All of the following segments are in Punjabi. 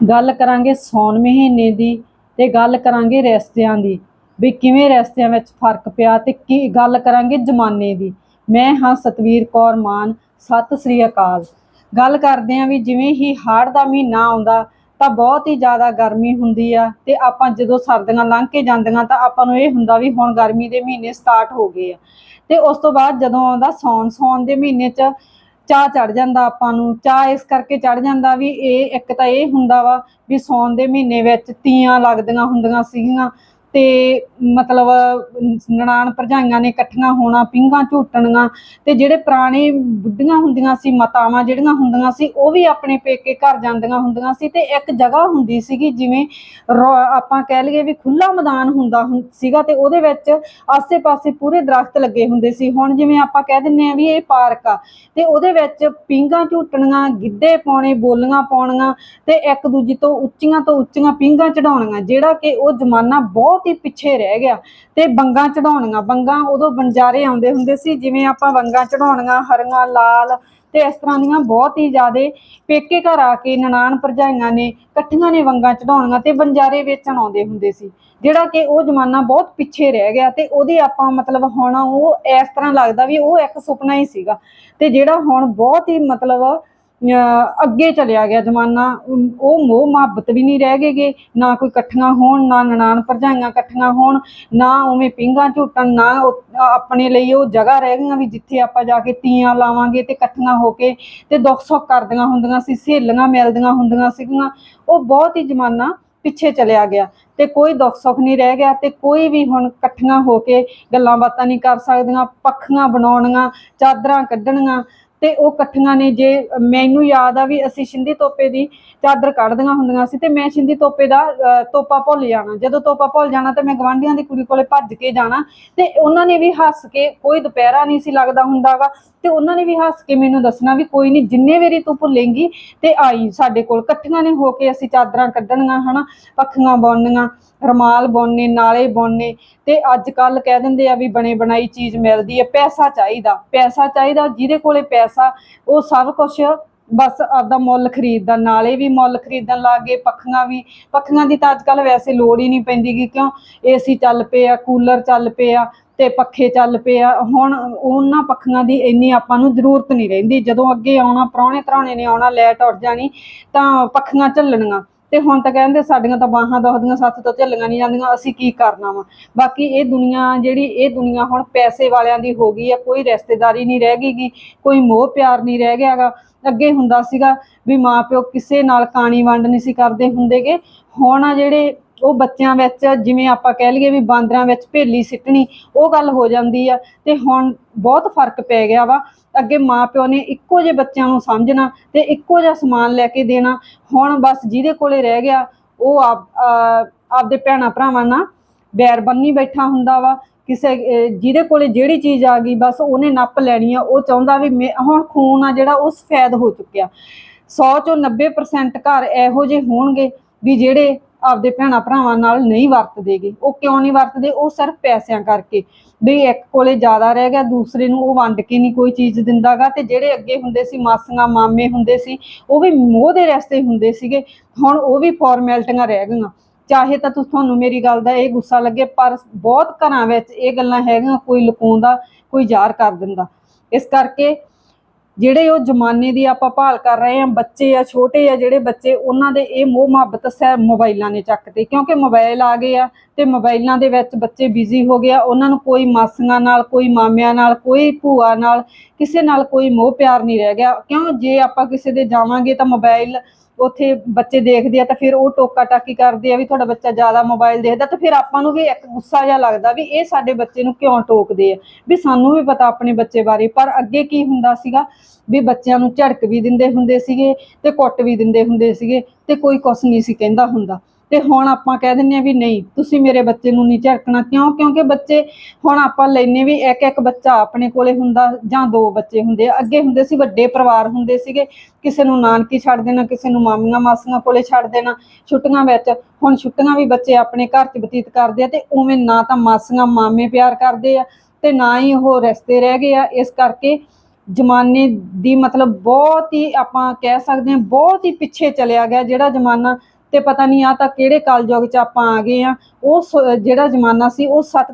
ਗੱਲ ਕਰਾਂਗੇ ਸੌਣ ਮਹੀਨੇ ਦੀ ਤੇ ਗੱਲ ਕਰਾਂਗੇ ਰਿਸ਼ਤਿਆਂ ਦੀ, ਵੀ ਕਿਵੇਂ ਰਿਸ਼ਤਿਆਂ ਵਿੱਚ ਫ਼ਰਕ ਪਿਆ ਤੇ ਕੀ ਗੱਲ ਕਰਾਂਗੇ ਜ਼ਮਾਨੇ ਦੀ। ਮੈਂ ਹਾਂ ਸਤਵੀਰ ਕੌਰ ਮਾਨ, ਸਤਿ ਸ੍ਰੀ ਅਕਾਲ। ਗੱਲ ਕਰਦੇ ਆਂ ਵੀ ਜਿਵੇਂ ਹੀ ਹਾੜ੍ਹ ਦਾ ਮਹੀਨਾ ਆਉਂਦਾ ਤਾਂ ਬਹੁਤ ਹੀ ਜ਼ਿਆਦਾ ਗਰਮੀ ਹੁੰਦੀ ਆ ਤੇ ਆਪਾਂ ਜਦੋਂ ਸਰਦੀਆਂ ਲੰਘ ਕੇ ਜਾਂਦੀਆਂ ਤਾਂ ਆਪਾਂ ਨੂੰ ਇਹ ਹੁੰਦਾ ਵੀ ਹੁਣ ਗਰਮੀ ਦੇ ਮਹੀਨੇ ਸਟਾਰਟ ਹੋ ਗਏ ਆ। ਤੇ ਉਸ ਤੋਂ ਬਾਅਦ ਜਦੋਂ ਆਉਂਦਾ ਸੌਣ ਸੌਣ ਦੇ ਮਹੀਨੇ 'ਚ ਚਾਹ ਚੜ ਜਾਂਦਾ ਆਪਾਂ ਨੂੰ, ਚਾਹ ਇਸ ਕਰਕੇ ਚੜ ਜਾਂਦਾ ਵੀ ਇਹ ਇੱਕ ਤਾਂ ਇਹ ਹੁੰਦਾ ਵਾ ਵੀ ਸੌਣ ਦੇ ਮਹੀਨੇ ਵਿੱਚ ਤੀਆਂ ਲੱਗਦੀਆਂ ਹੁੰਦੀਆਂ ਸੀਗੀਆਂ ਤੇ ਮਤਲਬ ਨਨਾਣ ਭਰਜਾਈਆਂ ਨੇ ਇਕੱਠੀਆਂ ਹੋਣਾ ਪਿੰਗਾ ਝੂਟਣੀਆਂ ਤੇ ਜਿਹੜੇ ਪੁਰਾਣੇ ਬੁੱਢੀਆਂ ਹੁੰਦੀਆਂ ਸੀ, ਮਾਤਾਵਾਂ ਜਿਹੜੀਆਂ ਹੁੰਦੀਆਂ ਸੀ, ਉਹ ਵੀ ਆਪਣੇ ਪੇਕੇ ਘਰ ਜਾਂਦੀਆਂ ਹੁੰਦੀਆਂ ਸੀ ਤੇ ਇੱਕ ਜਗ੍ਹਾ ਹੁੰਦੀ ਸੀਗੀ ਜਿਵੇਂ ਆਪਾਂ ਕਹਿ ਲਈਏ ਵੀ ਖੁੱਲਾ ਮੈਦਾਨ ਹੁੰਦਾ ਸੀਗਾ ਤੇ ਉਹਦੇ ਵਿੱਚ ਆਸੇ-ਪਾਸੇ ਪੂਰੇ ਦਰਖਤ ਲੱਗੇ ਹੁੰਦੇ ਸੀ। ਹੁਣ ਜਿਵੇਂ ਆਪਾਂ ਕਹਿ ਦਿੰਨੇ ਆ ਵੀ ਇਹ ਪਾਰਕ ਆ ਤੇ ਉਹਦੇ ਵਿੱਚ ਪਿੰਗਾ ਝੂਟਣੀਆਂ, ਗਿੱਧੇ ਪਾਉਣੇ, ਬੋਲੀਆਂ ਪਾਉਣੀਆਂ ਤੇ ਇੱਕ ਦੂਜੀ ਤੋਂ ਉੱਚੀਆਂ ਤੋਂ ਉੱਚੀਆਂ ਪਿੰਗਾ ਚੜਾਉਣੀਆਂ ਜਿਹੜਾ ਕਿ ਉਹ ਜ਼ਮਾਨਾ ਬਹੁਤ ਹੀ ਪਿੱਛੇ ਰਹਿ ਗਿਆ ਤੇ ਬੰਗਾ ਚੜਾਉਣੀਆਂ, ਬੰਗਾ ਉਦੋਂ ਬੰਜਾਰੇ ਆਉਂਦੇ ਹੁੰਦੇ ਸੀ, ਜਿਵੇਂ ਆਪਾਂ ਬੰਗਾ ਚੜਾਉਣੀਆਂ, ਹਰੀਆਂ, ਲਾਲ ਤੇ ਇਸ ਤਰ੍ਹਾਂ ਦੀਆਂ ਬਹੁਤ ਹੀ ਜ਼ਿਆਦੇ ਪੇਕੇ ਘਰ ਆ ਕੇ ਨਨਾਣ ਭਰਜਾਈਆਂ ਨੇ ਇਕੱਠੀਆਂ ਨੇ ਵੰਗਾਂ ਚੜਾਉਣੀਆਂ ਤੇ ਬੰਜਾਰੇ ਵੇਚਣ ਆਉਂਦੇ ਹੁੰਦੇ ਸੀ। ਜਿਹੜਾ ਕਿ ਉਹ ਜ਼ਮਾਨਾ ਬਹੁਤ ਪਿੱਛੇ ਰਹਿ ਗਿਆ ਤੇ ਉਹਦੇ ਆਪਾਂ ਮਤਲਬ ਹੁਣ ਉਹ ਇਸ ਤਰ੍ਹਾਂ ਲੱਗਦਾ ਵੀ ਉਹ ਇੱਕ ਸੁਪਨਾ ਹੀ ਸੀਗਾ ਤੇ ਜਿਹੜਾ ਹੁਣ ਬਹੁਤ ਹੀ ਮਤਲਬ ਅੱਗੇ ਚਲਿਆ ਗਿਆ ਜ਼ਮਾਨਾ ਉਹ ਮੋਹ ਮੁਹੱਬਤ ਵੀ ਨਹੀਂ ਰਹਿ ਗਏਗੇ, ਨਾ ਕੋਈ ਇਕੱਠੀਆਂ ਹੋਣ, ਨਾ ਨਨਾਣ ਭਰਜਾਈਆਂ ਇਕੱਠੀਆਂ ਹੋਣ, ਨਾ ਉਵੇਂ ਪਿੰਗਾ ਝੂਟਣ, ਨਾ ਆਪਣੇ ਲਈ ਉਹ ਜਗ੍ਹਾ ਰਹਿ ਗਈਆਂ ਵੀ ਜਿੱਥੇ ਆਪਾਂ ਜਾ ਕੇ ਤੀਆਂ ਲਾਵਾਂਗੇ ਤੇ ਇਕੱਠੀਆਂ ਹੋ ਕੇ ਤੇ ਦੁੱਖ ਸੁੱਖ ਕਰਦੀਆਂ ਹੁੰਦੀਆਂ ਸੀ, ਸਹੇਲੀਆਂ ਮਿਲਦੀਆਂ ਹੁੰਦੀਆਂ ਸੀਗੀਆਂ। ਉਹ ਬਹੁਤ ਹੀ ਜ਼ਮਾਨਾ ਪਿੱਛੇ ਚਲਿਆ ਗਿਆ ਤੇ ਕੋਈ ਦੁੱਖ ਸੁੱਖ ਨਹੀਂ ਰਹਿ ਗਿਆ ਤੇ ਕੋਈ ਵੀ ਹੁਣ ਇਕੱਠੀਆਂ ਹੋ ਕੇ ਗੱਲਾਂ ਬਾਤਾਂ ਨਹੀਂ ਕਰ ਸਕਦੀਆਂ, ਪੱਖੀਆਂ ਬਣਾਉਣੀਆਂ, ਚਾਦਰਾਂ ਕੱਢਣੀਆਂ ਤੇ ਉਹ ਇਕੱਠੀਆਂ ਨੇ ਜੇ ਮੈਨੂੰ ਯਾਦ ਆ ਵੀ ਅਸੀਂ ਸ਼ਿੰਦੀ ਤੋਪੇ ਦੀ ਚਾਦਰ ਕੱਢਦੀਆਂ ਹੁੰਦੀਆਂ ਸੀ ਤੇ ਮੈਂ ਸ਼ਿੰਦੀ ਤੋਪੇ ਦਾ ਤੋਪਾ ਭੁੱਲ ਜਾਣਾ। ਜਦੋਂ ਤੋਪਾ ਭੁੱਲ ਜਾਣਾ ਤੇ ਮੈਂ ਗਵਾਂਢੀਆਂ ਦੀ ਕੁੜੀ ਕੋਲੇ ਭੱਜ ਕੇ ਜਾਣਾ ਤੇ ਉਹਨਾਂ ਨੇ ਵੀ ਹੱਸ ਕੇ, ਕੋਈ ਦੁਪਹਿਰਾ ਨਹੀਂ ਸੀ ਲੱਗਦਾ ਹੁੰਦਾਗਾ, ਤੇ ਉਹਨਾਂ ਨੇ ਵੀ ਹੱਸ ਕੇ ਮੈਨੂੰ ਦੱਸਣਾ ਵੀ ਕੋਈ ਨਹੀਂ, ਜਿੰਨੇ ਵਾਰੀ ਤੂੰ ਭੁੱਲੇਂਗੀ ਤੇ ਆਈ ਸਾਡੇ ਕੋਲ। ਇਕੱਠੀਆਂ ਨੇ ਹੋ ਕੇ ਅਸੀਂ ਚਾਦਰਾਂ ਕੱਢਣੀਆਂ, ਹਨਾ, ਪੱਖੀਆਂ ਬੁਣਨੀਆਂ, ਰਮਾਲ ਬੁਣਨੇ, ਨਾਲੇ ਬੁਣਨੇ ਤੇ ਅੱਜ ਕੱਲ ਕਹਿ ਦਿੰਦੇ ਆ ਵੀ ਬਣੇ ਬਣਾਈ ਚੀਜ਼ ਮਿਲਦੀ ਹੈ ਪੈਸਾ ਚਾਹੀਦਾ ਪੈਸਾ ਚਾਹੀਦਾ, ਜਿਹਦੇ ਕੋਲੇ ਪੈਸਾ ਉਹ ਸਭ ਕੁਝ ਬਸ ਆਪਦਾ ਮੁੱਲ ਖਰੀਦਦਾ ਨਾਲੇ ਵੀ ਮੁੱਲ ਖਰੀਦਣ ਲੱਗ ਪੱਖੀਆਂ ਵੀ ਪੱਖੀਆਂ ਦੀ ਤਾਂ ਅੱਜ ਕੱਲ ਵੈਸੇ ਲੋੜ ਹੀ ਨਹੀਂ ਪੈਂਦੀ ਗੀ, ਕਿਉਂ? ਏਸੀ ਚੱਲ ਪਏ ਆ, ਕੂਲਰ ਚੱਲ ਪਏ ਆ ਤੇ ਪੱਖੇ ਚੱਲ ਪਏ ਆ, ਹੁਣ ਉਹਨਾਂ ਪੱਖੀਆਂ ਦੀ ਇੰਨੀ ਆਪਾਂ ਨੂੰ ਜ਼ਰੂਰਤ ਨਹੀਂ ਰਹਿੰਦੀ, ਜਦੋਂ ਅੱਗੇ ਆਉਣਾ ਪ੍ਰਾਹੁਣੇ ਤਰਾਣੇ ਨੇ ਆਉਣਾ ਲੈਟ ਉੱਡ ਜਾਣੀ, ਤਾਂ ਪੱਖੀਆਂ ਝੱਲਣੀਆਂ। ਤੇ ਹੁਣ ਤਾਂ ਕਹਿੰਦੇ ਸਾਡੀਆਂ ਤਾਂ ਬਾਹਾਂ ਦੁਖਦੀਆਂ ਸੱਤ ਤੋਂ ਝੱਲੀਆਂ ਨਹੀਂ ਜਾਂਦੀਆਂ, ਅਸੀਂ ਕੀ ਕਰਨਾ ਵਾ? ਬਾਕੀ ਇਹ ਦੁਨੀਆ ਜਿਹੜੀ, ਇਹ ਦੁਨੀਆ ਹੁਣ ਪੈਸੇ ਵਾਲਿਆਂ ਦੀ ਹੋ ਗਈ ਆ, ਕੋਈ ਰਿਸ਼ਤੇਦਾਰੀ ਨਹੀਂ ਰਹਿ ਗਈ ਗੀ, ਕੋਈ ਮੋਹ ਪਿਆਰ ਨਹੀਂ ਰਹਿ ਗਿਆਗਾ ਅੱਗੇ ਹੁੰਦਾ ਸੀਗਾ ਵੀ ਮਾਪਿਓ ਕਿਸੇ ਨਾਲ ਕਾਣੀ ਵੰਡ ਨਹੀਂ ਸੀ ਕਰਦੇ ਹੁੰਦੇਗੇ ਹੁਣ ਆ ਜਿਹੜੇ ਉਹ ਬੱਚਿਆਂ ਵਿੱਚ, ਜਿਵੇਂ ਆਪਾਂ ਕਹਿ ਲਈਏ ਵੀ ਬਾਂਦਰਾਂ ਵਿੱਚ ਭੇਲੀ ਸਿੱਟਣੀ, ਉਹ ਗੱਲ ਹੋ ਜਾਂਦੀ ਆ। ਤੇ ਹੁਣ ਬਹੁਤ ਫ਼ਰਕ ਪੈ ਗਿਆ ਵਾ। ਅੱਗੇ ਮਾਪਿਓ ਨੇ ਇੱਕੋ ਜਿਹੇ ਬੱਚਿਆਂ ਨੂੰ ਸਮਝਣਾ ਤੇ ਇੱਕੋ ਜਿਹਾ ਸਮਾਨ ਲੈ ਕੇ ਦੇਣਾ। ਹੁਣ ਬਸ ਜਿਹਦੇ ਕੋਲੇ ਰਹਿ ਗਿਆ, ਉਹ ਆਪ ਆਪਦੇ ਭੈਣਾਂ ਭਰਾਵਾਂ ਨਾਲ ਬੈਰ ਬੰਨੀ ਬੈਠਾ ਹੁੰਦਾ ਵਾ। ਕਿਸੇ ਜਿਹਦੇ ਕੋਲੇ ਜਿਹੜੀ ਚੀਜ਼ ਆ ਗਈ, ਬਸ ਉਹਨੇ ਨੱਪ ਲੈਣੀ ਆ। ਉਹ ਚਾਹੁੰਦਾ ਵੀ ਮੈਂ- ਹੁਣ ਖੂਨ ਆ ਜਿਹੜਾ, ਉਹ ਸਫੈਦ ਹੋ ਚੁੱਕਿਆ। 100 ਚੋਂ 90% ਘਰ ਇਹੋ ਜਿਹੇ ਹੋਣਗੇ ਵੀ ਜਿਹੜੇ ਆਪਦੇ ਭੈਣਾਂ ਭਰਾਵਾਂ ਨਾਲ ਨਹੀਂ ਵਰਤਦੇਗੇ। ਉਹ ਕਿਉਂ ਨਹੀਂ ਵਰਤਦੇ? ਉਹ ਸਿਰਫ ਪੈਸਿਆਂ ਕਰਕੇ। ਵੀ ਇੱਕ ਕੋਲੇ ਜ਼ਿਆਦਾ ਰਹਿ ਗਿਆ, ਦੂਸਰੇ ਨੂੰ ਉਹ ਵੰਡ ਕੇ ਨਹੀਂ ਕੋਈ ਚੀਜ਼ ਦਿੰਦਾਗਾ ਤੇ ਜਿਹੜੇ ਅੱਗੇ ਹੁੰਦੇ ਸੀ, ਮਾਸੀਆਂ, ਮਾਮੇ ਹੁੰਦੇ ਸੀ, ਉਹ ਵੀ ਮੋਹ ਦੇ ਰਸਤੇ ਹੁੰਦੇ ਸੀਗੇ। ਹੁਣ ਉਹ ਵੀ ਫਾਰਮੈਲਿਟੀਆਂ ਰਹਿ ਗਈਆਂ। ਚਾਹੇ ਤਾਂ ਤੁਸ- ਤੁਹਾਨੂੰ ਮੇਰੀ ਗੱਲ ਦਾ ਇਹ ਗੁੱਸਾ ਲੱਗੇ, ਪਰ ਬਹੁਤ ਘਰਾਂ ਵਿੱਚ ਇਹ ਗੱਲਾਂ ਹੈਗੀਆਂ, ਕੋਈ ਲੁਕਾਉਂਦਾ, ਕੋਈ ਜ਼ਾਹਰ ਕਰ ਦਿੰਦਾ। ਇਸ ਕਰਕੇ ਜਿਹੜੇ ਉਹ ਜ਼ਮਾਨੇ ਦੀ ਆਪਾਂ ਭਾਲ ਕਰ ਰਹੇ ਆ ਬੱਚੇ ਆ, ਛੋਟੇ ਆ, ਜਿਹੜੇ ਬੱਚੇ, ਉਹਨਾਂ ਦੇ ਇਹ ਮੋਹ ਮੁਹੱਬਤ ਸੈ ਮੋਬਾਈਲਾਂ ਨੇ ਚੱਕਤੇ ਕਿਉਂਕਿ ਮੋਬਾਈਲ ਆ ਗਏ ਆ ਤੇ ਮੋਬਾਈਲਾਂ ਦੇ ਵਿੱਚ ਬੱਚੇ ਬਿਜ਼ੀ ਹੋ ਗਿਆ ਉਹਨਾਂ ਨੂੰ ਕੋਈ ਮਾਸੀਆਂ ਨਾਲ, ਕੋਈ ਮਾਮਿਆਂ ਨਾਲ, ਕੋਈ ਭੂਆ ਨਾਲ, ਕਿਸੇ ਨਾਲ ਕੋਈ ਮੋਹ ਪਿਆਰ ਨਹੀਂ ਰਹਿ ਗਿਆ। ਕਿਉਂ? ਜੇ ਆਪਾਂ ਕਿਸੇ ਦੇ ਜਾਵਾਂਗੇ ਤਾਂ ਮੋਬਾਈਲ ਉੱਥੇ ਬੱਚੇ ਦੇਖਦੇ ਆ ਤਾਂ ਫਿਰ ਉਹ ਟੋਕਾ ਟਾਕੀ ਕਰਦੇ ਆ ਵੀ ਤੁਹਾਡਾ ਬੱਚਾ ਜ਼ਿਆਦਾ ਮੋਬਾਈਲ ਦੇਖਦਾ ਤਾਂ ਫਿਰ ਆਪਾਂ ਨੂੰ ਵੀ ਇੱਕ ਗੁੱਸਾ ਜਿਹਾ ਲੱਗਦਾ ਵੀ ਇਹ ਸਾਡੇ ਬੱਚੇ ਨੂੰ ਕਿਉਂ ਟੋਕਦੇ ਆ? ਵੀ ਸਾਨੂੰ ਵੀ ਪਤਾ ਆਪਣੇ ਬੱਚੇ ਬਾਰੇ, ਪਰ ਅੱਗੇ ਕੀ ਹੁੰਦਾ ਸੀਗਾ? ਵੀ ਬੱਚਿਆਂ ਨੂੰ ਝੜਕ ਵੀ ਦਿੰਦੇ ਹੁੰਦੇ ਸੀਗੇ ਤੇ ਕੁੱਟ ਵੀ ਦਿੰਦੇ ਹੁੰਦੇ ਸੀਗੇ ਤੇ ਕੋਈ ਕੁਛ ਨਹੀਂ ਸੀ ਕਹਿੰਦਾ ਹੁੰਦਾ। ਤੇ ਹੁਣ ਆਪਾਂ ਕਹਿ ਦਿੰਨੇ ਆ ਵੀ ਨਹੀਂ, ਤੁਸੀਂ ਮੇਰੇ ਬੱਚੇ ਨੂੰ ਨਹੀਂ ਝੜਕਣਾ ਕਿਉਂ? ਕਿਉਂਕਿ ਬੱਚੇ ਹੁਣ ਆਪਾਂ ਲੈਨੇ ਵੀ ਇੱਕ ਇੱਕ ਬੱਚਾ ਆਪਣੇ ਕੋਲੇ ਹੁੰਦਾ ਜਾਂ ਦੋ ਬੱਚੇ ਹੁੰਦੇ ਅੱਗੇ ਹੁੰਦੇ ਸੀ ਵੱਡੇ ਪਰਿਵਾਰ ਹੁੰਦੇ ਸੀਗੇ, ਕਿਸੇ ਨੂੰ ਨਾਨਕੀ ਛੱਡ ਦੇਣਾ, ਕਿਸੇ ਨੂੰ ਮਾਮੀਆਂ ਮਾਸੀਆਂ ਕੋਲੇ ਛੱਡ ਦੇਣਾ, ਛੁੱਟੀਆਂ ਵਿੱਚ, ਹੁਣ ਛੁੱਟੀਆਂ ਵੀ ਬੱਚੇ ਆਪਣੇ ਘਰ 'ਚ ਬਤੀਤ ਕਰਦੇ ਆ ਤੇ ਉਵੇਂ ਨਾ ਤਾਂ ਮਾਸੀਆਂ ਮਾਮੇ ਪਿਆਰ ਕਰਦੇ ਆ ਤੇ ਨਾ ਹੀ ਉਹ ਰਿਸ਼ਤੇ ਰਹਿ ਗਏ ਆ, ਇਸ ਕਰਕੇ ਜ਼ਮਾਨੇ ਦੀ ਮਤਲਬ ਬਹੁਤ ਹੀ ਆਪਾਂ ਕਹਿ ਸਕਦੇ ਹਾਂ ਬਹੁਤ ਹੀ ਪਿੱਛੇ ਚਲਿਆ ਗਿਆ, ਜਿਹੜਾ ਜ਼ਮਾਨਾ ਤੇ ਪਤਾ ਨਹੀਂ ਆ ਤਾਂ ਕਿਹੜੇ ਕਲਯੁਗ 'ਚ ਆਪਾਂ ਆ ਗਏ ਆ। ਉਹ ਜਿਹੜਾ ਜ਼ਮਾਨਾ ਸੀ ਉਹ ਸਤ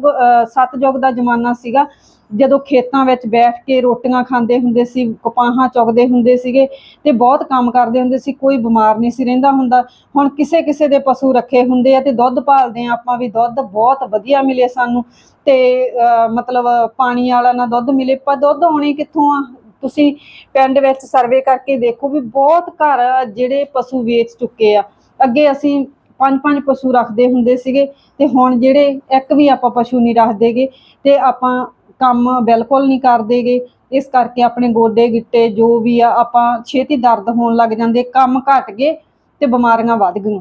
ਸਤਯੁਗ ਦਾ ਜ਼ਮਾਨਾ ਸੀਗਾ। ਜਦੋਂ ਖੇਤਾਂ ਵਿੱਚ ਬੈਠ ਕੇ ਰੋਟੀਆਂ ਖਾਂਦੇ ਹੁੰਦੇ ਸੀ ਕਪਾਹਾਂ ਚੁਗਦੇ ਹੁੰਦੇ ਸੀਗੇ ਤੇ ਬਹੁਤ ਕੰਮ ਕਰਦੇ ਹੁੰਦੇ ਸੀ ਕੋਈ ਬਿਮਾਰ ਨਹੀਂ ਸੀ ਰਹਿੰਦਾ ਹੁੰਦਾ। ਹੁਣ ਕਿਸੇ ਕਿਸੇ ਦੇ ਪਸ਼ੂ ਰੱਖੇ ਹੁੰਦੇ ਆ ਤੇ ਦੁੱਧ ਭਾਲਦੇ ਆ ਆਪਾਂ ਵੀ ਦੁੱਧ ਬਹੁਤ ਵਧੀਆ ਮਿਲੇ ਸਾਨੂੰ ਤੇ ਅਹ, ਮਤਲਬ ਪਾਣੀ ਵਾਲਾ ਨਾ ਦੁੱਧ ਮਿਲੇ। ਪਰ ਦੁੱਧ ਆਉਣੇ ਕਿੱਥੋਂ ਆ? ਤੁਸੀਂ ਪਿੰਡ ਵਿੱਚ ਸਰਵੇ ਕਰਕੇ ਦੇਖੋ ਵੀ ਬਹੁਤ ਘਰ ਜਿਹੜੇ ਪਸ਼ੂ ਵੇਚ ਚੁੱਕੇ ਆ। ਅੱਗੇ ਅਸੀਂ ਪੰਜ ਪੰਜ ਪਸ਼ੂ ਰੱਖਦੇ ਹੁੰਦੇ ਸੀਗੇ ਤੇ ਹੁਣ ਜਿਹੜੇ ਇੱਕ ਵੀ ਆਪਾਂ ਪਸ਼ੂ ਨਹੀਂ ਰੱਖਦੇਗੇ ਤੇ ਆਪਾਂ ਕੰਮ ਬਿਲਕੁਲ ਨਹੀਂ ਕਰਦੇਗੇ, ਇਸ ਕਰਕੇ ਆਪਣੇ ਗੋਡੇ, ਗਿੱਟੇ ਜੋ ਵੀ ਆ ਆਪਾਂ ਛੇਤੀ ਦਰਦ ਹੋਣ ਲੱਗ ਜਾਂਦੇ, ਕੰਮ ਘਟ ਗਏ ਤੇ ਬਿਮਾਰੀਆਂ ਵੱਧ ਗਈਆਂ।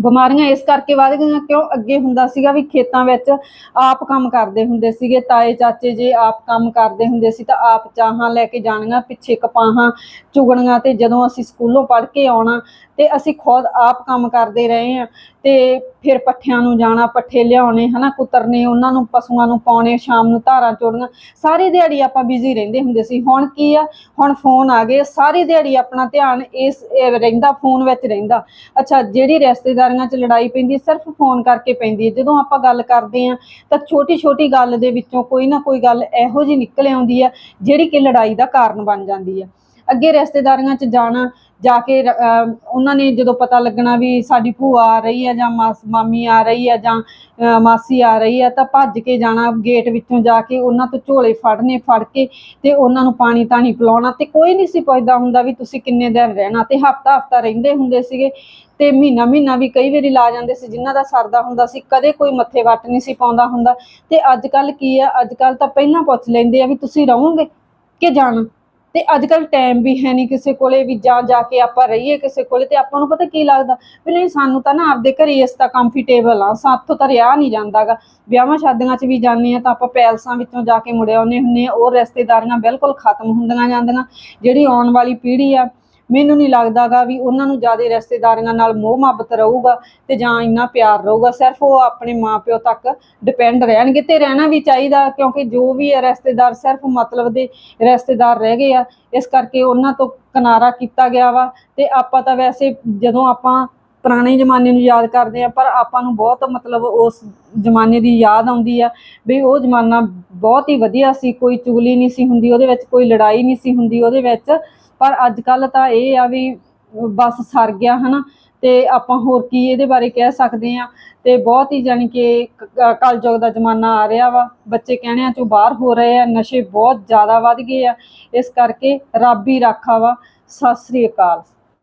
ਬਿਮਾਰੀਆਂ ਇਸ ਕਰਕੇ ਵੱਧ ਗਈਆਂ ਕਿਉਂ? ਅੱਗੇ ਹੁੰਦਾ ਸੀਗਾ ਵੀ ਖੇਤਾਂ ਵਿੱਚ ਆਪ ਕੰਮ ਕਰਦੇ ਹੁੰਦੇ ਸੀਗੇ, ਤਾਏ ਚਾਚੇ ਜੇ ਆਪ ਕੰਮ ਕਰਦੇ ਹੁੰਦੇ ਸੀ ਤਾਂ ਆਪ ਚਾਹਾਂ ਲੈ ਕੇ ਜਾਣੀਆਂ, ਪਿੱਛੇ ਕਪਾਹਾਂ ਚੁਗਣੀਆਂ ਤੇ ਜਦੋਂ ਅਸੀਂ ਸਕੂਲੋਂ ਪੜ੍ਹ ਕੇ ਆਉਣਾ ਤੇ ਅਸੀਂ ਖੁਦ ਆਪ ਕੰਮ ਕਰਦੇ ਰਹੇ ਆ ਤੇ ਫਿਰ ਪੱਠਿਆਂ ਨੂੰ ਜਾਣਾ, ਪੱਠੇ ਲਿਆਉਣੇ, ਹਨਾ, ਕੁਤਰਨੇ, ਉਹਨਾਂ ਨੂੰ, ਪਸ਼ੂਆਂ ਨੂੰ ਪਾਉਣੇ, ਸ਼ਾਮ ਨੂੰ ਧਾਰਾਂ ਚੋੜੀਆਂ, ਸਾਰੀ ਦਿਹਾੜੀ ਆਪਾਂ ਬਿਜ਼ੀ ਰਹਿੰਦੇ ਹੁੰਦੇ ਸੀ। ਹੁਣ ਕੀ ਆ? ਹੁਣ ਫੋਨ ਆ ਗਏ, ਸਾਰੀ ਦਿਹਾੜੀ ਆਪਣਾ ਧਿਆਨ ਇਸ, ਇਹ ਰਹਿੰਦਾ ਫੋਨ ਵਿੱਚ ਰਹਿੰਦਾ। ਅੱਛਾ, ਜਿਹੜੀ ਰਿਸ਼ਤੇਦਾਰੀਆਂ 'ਚ ਲੜਾਈ ਪੈਂਦੀ ਹੈ, ਸਿਰਫ ਫੋਨ ਕਰਕੇ ਪੈਂਦੀ ਹੈ। ਜਦੋਂ ਆਪਾਂ ਗੱਲ ਕਰਦੇ ਆ ਤਾਂ ਛੋਟੀ ਛੋਟੀ ਗੱਲ ਦੇ ਵਿੱਚੋਂ ਕੋਈ ਨਾ ਕੋਈ ਗੱਲ ਇਹੋ ਜਿਹੀ ਨਿਕਲ ਆਉਂਦੀ ਆ ਜਿਹੜੀ ਕਿ ਲੜਾਈ ਦਾ ਕਾਰਨ ਬਣ ਜਾਂਦੀ ਹੈ। ਅੱਗੇ ਰਿਸ਼ਤੇਦਾਰੀਆਂ 'ਚ ਜਾਣਾ, ਜਾ ਕੇ ਉਹਨਾਂ ਨੇ ਜਦੋਂ ਪਤਾ ਲੱਗਣਾ ਵੀ ਸਾਡੀ ਭੂਆ ਆ ਰਹੀ ਹੈ ਜਾਂ ਮਾਮੀ ਆ ਰਹੀ ਹੈ ਜਾਂ ਮਾਸੀ ਆ ਰਹੀ ਆ ਤਾਂ ਭੱਜ ਕੇ ਜਾਣਾ ਗੇਟ ਵਿੱਚੋਂ ਜਾ ਕੇ ਉਹਨਾਂ ਤੋਂ ਝੋਲੇ ਫੜਨੇ, ਫੜ ਕੇ ਤੇ ਉਹਨਾਂ ਨੂੰ ਪਾਣੀ ਤਾਣੀ ਪਿਲਾਉਣਾ ਤੇ ਕੋਈ ਨਹੀਂ ਸੀ ਪੁੱਛਦਾ ਹੁੰਦਾ ਵੀ ਤੁਸੀਂ ਕਿੰਨੇ ਦਿਨ ਰਹਿਣਾ ਤੇ ਹਫਤਾ ਹਫਤਾ ਰਹਿੰਦੇ ਹੁੰਦੇ ਸੀਗੇ ਤੇ ਮਹੀਨਾ ਮਹੀਨਾ ਵੀ ਕਈ ਵਾਰੀ ਲਾ ਜਾਂਦੇ ਸੀ ਜਿਨ੍ਹਾਂ ਦਾ ਸਰਦਾ ਹੁੰਦਾ ਸੀ, ਕਦੇ ਕੋਈ ਮੱਥੇ ਵੱਟ ਨਹੀਂ ਸੀ ਪਾਉਂਦਾ ਹੁੰਦਾ ਤੇ ਅੱਜ ਕੱਲ ਕੀ ਆ ਅੱਜ ਕੱਲ ਤਾਂ ਪਹਿਲਾਂ ਪੁੱਛ ਲੈਂਦੇ ਆ ਵੀ ਤੁਸੀਂ ਰਹੋਗੇ ਕਿ ਜਾਣਾ। ਤੇ ਅੱਜ ਕੱਲ ਟਾਈਮ ਵੀ ਹੈ ਨਹੀਂ ਕਿਸੇ ਕੋਲੇ ਵੀ ਜਾਂ ਜਾ ਕੇ ਆਪਾਂ ਰਹੀਏ ਕਿਸੇ ਕੋਲੇ ਤੇ ਆਪਾਂ ਨੂੰ ਪਤਾ ਕੀ ਲੱਗਦਾ? ਵੀ ਨਹੀਂ, ਸਾਨੂੰ ਤਾਂ ਨਾ ਆਪਦੇ ਘਰੇ ਇਸ ਤਾਂ ਕੰਫਰਟੇਬਲ ਆ। ਸਾਥੋਂ ਤਾਂ ਰਿਹਾ ਨਹੀਂ ਜਾਂਦਾਗਾ। ਵਿਆਹਾਂ ਸ਼ਾਦੀਆਂ 'ਚ ਵੀ ਜਾਂਦੇ ਆ ਤਾਂ ਆਪਾਂ ਪੈਲਸਾਂ ਵਿੱਚੋਂ ਜਾ ਕੇ ਮੁੜਿਆ ਆਉਂਦੇ ਹੁੰਨੇ ਆ। ਉਹ ਰਿਸ਼ਤੇਦਾਰੀਆਂ ਬਿਲਕੁਲ ਖਤਮ ਹੁੰਦੀਆਂ ਜਾਂਦੀਆਂ। ਜਿਹੜੀ ਆਉਣ ਵਾਲੀ ਪੀੜ੍ਹੀ ਆ ਮੈਨੂੰ ਨਹੀਂ ਲੱਗਦਾਗਾ ਵੀ ਉਹਨਾਂ ਨੂੰ ਜ਼ਿਆਦਾ ਰਿਸ਼ਤੇਦਾਰੀਆਂ ਨਾਲ ਮੋਹ ਮੁਹੱਬਤ ਰਹੂਗਾ ਤੇ ਜਾਂ ਇੰਨਾ ਪਿਆਰ ਰਹੂਗਾ। ਸਿਰਫ ਉਹ ਆਪਣੇ ਮਾਪਿਓ ਤੱਕ ਡਿਪੈਂਡ ਰਹਿਣਗੇ ਤੇ ਰਹਿਣਾ ਵੀ ਚਾਹੀਦਾ ਕਿਉਂਕਿ ਜੋ ਵੀ ਹੈ ਰਿਸ਼ਤੇਦਾਰ ਸਿਰਫ ਮਤਲਬ ਦੇ ਰਿਸ਼ਤੇਦਾਰ ਰਹਿ ਗਏ ਆ, ਇਸ ਕਰਕੇ ਉਹਨਾਂ ਤੋਂ ਕਿਨਾਰਾ ਕੀਤਾ ਗਿਆ ਵਾ ਤੇ ਆਪਾਂ ਤਾਂ ਵੈਸੇ ਜਦੋਂ ਆਪਾਂ ਪੁਰਾਣੇ ਜ਼ਮਾਨੇ ਨੂੰ ਯਾਦ ਕਰਦੇ ਆ ਪਰ ਆਪਾਂ ਨੂੰ ਬਹੁਤ ਮਤਲਬ ਉਸ ਜ਼ਮਾਨੇ ਦੀ ਯਾਦ ਆਉਂਦੀ ਆ ਵੀ ਉਹ ਜ਼ਮਾਨਾ ਬਹੁਤ ਹੀ ਵਧੀਆ ਸੀ। ਕੋਈ ਚੁਗਲੀ ਨਹੀਂ ਸੀ ਹੁੰਦੀ, ਉਹਦੇ ਵਿੱਚ ਕੋਈ ਲੜਾਈ ਨਹੀਂ ਸੀ ਹੁੰਦੀ, ਉਹਦੇ ਵਿੱਚ ਪਰ ਅੱਜ ਕੱਲ ਤਾਂ ਇਹ ਆ ਵੀ ਬਸ ਸਰ ਗਿਆ, ਹਨਾ? ਤੇ ਆਪਾਂ ਹੋਰ ਕੀ ਇਹਦੇ ਬਾਰੇ ਕਹਿ ਸਕਦੇ ਆ ਤੇ ਬਹੁਤ ਹੀ ਜਾਣੀ ਕਿ ਕ- ਕਲਯੁਗ ਦਾ ਜ਼ਮਾਨਾ ਆ ਰਿਹਾ ਵਾ। ਬੱਚੇ ਕਹਿਣਿਆਂ ਚੋਂ ਬਾਹਰ ਹੋ ਰਹੇ ਆ, ਨਸ਼ੇ ਬਹੁਤ ਜ਼ਿਆਦਾ ਵੱਧ ਗਏ ਆ। ਇਸ ਕਰਕੇ ਰੱਬ ਹੀ ਰਾਖਾ ਵਾ। ਸਤਿ ਸ੍ਰੀ ਅਕਾਲ।